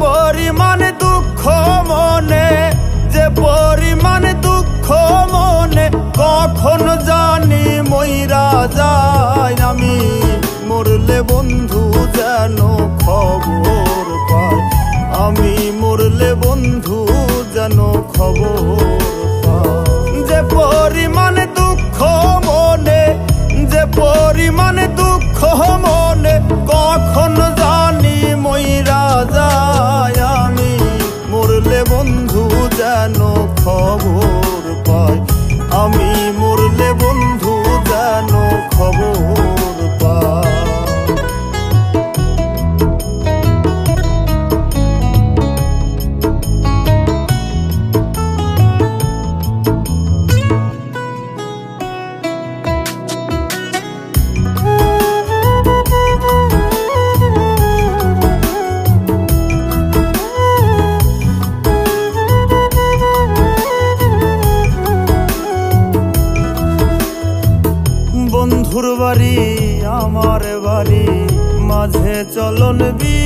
পরিমাণ দুঃখ মনে, যে পরিমাণ দুঃখ মনে, কখন জানি মইরা যায় আমি। মরলে বন্ধু যেন খবর পায়, আমি মরলে বন্ধু যেন খবর পায়। যে পরিমাণ দুঃখ মনে, যে পরিমাণ খবর পায় আমি মরলে বন্ধু যেন খবর আমার বাড়ি, মাঝে চলন বি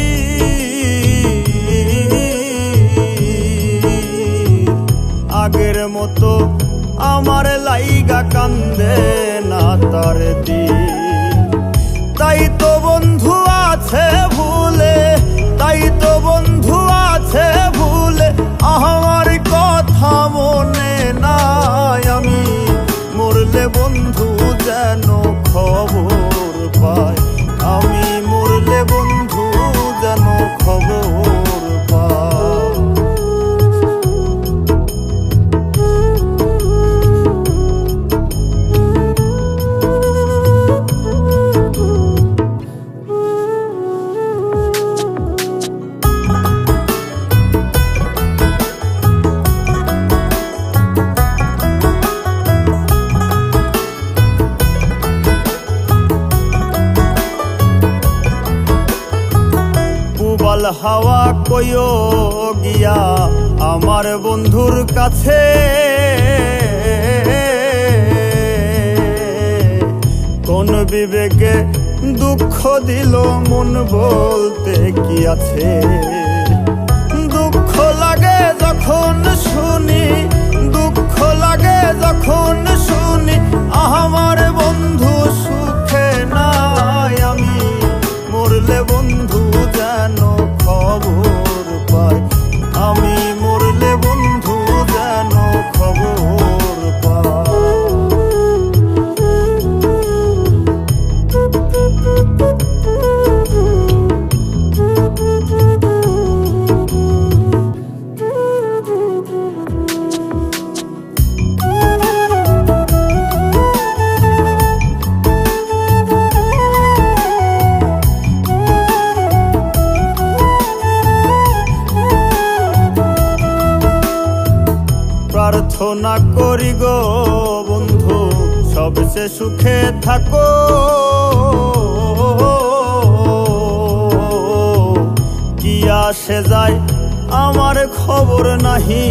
আগের মতো আমার লাইগা কান্দে না তার দিন। তাই তো বন্ধু আছে ভুলে, তাই তো বন্ধু আছে ভুলে, আমার কথা মনে নাই আমি। মরলে বন্ধু যেন খবর পায় হাওয়া কইও গিয়া আমার বন্ধুর কাছে। কোন বিবেকে দুঃখ দিল মন বলতে কি আছে? প্রার্থনা করি গো বন্ধু সবচেয়ে সুখে থাকো। কি আসে যায় আমার খবর নাহি?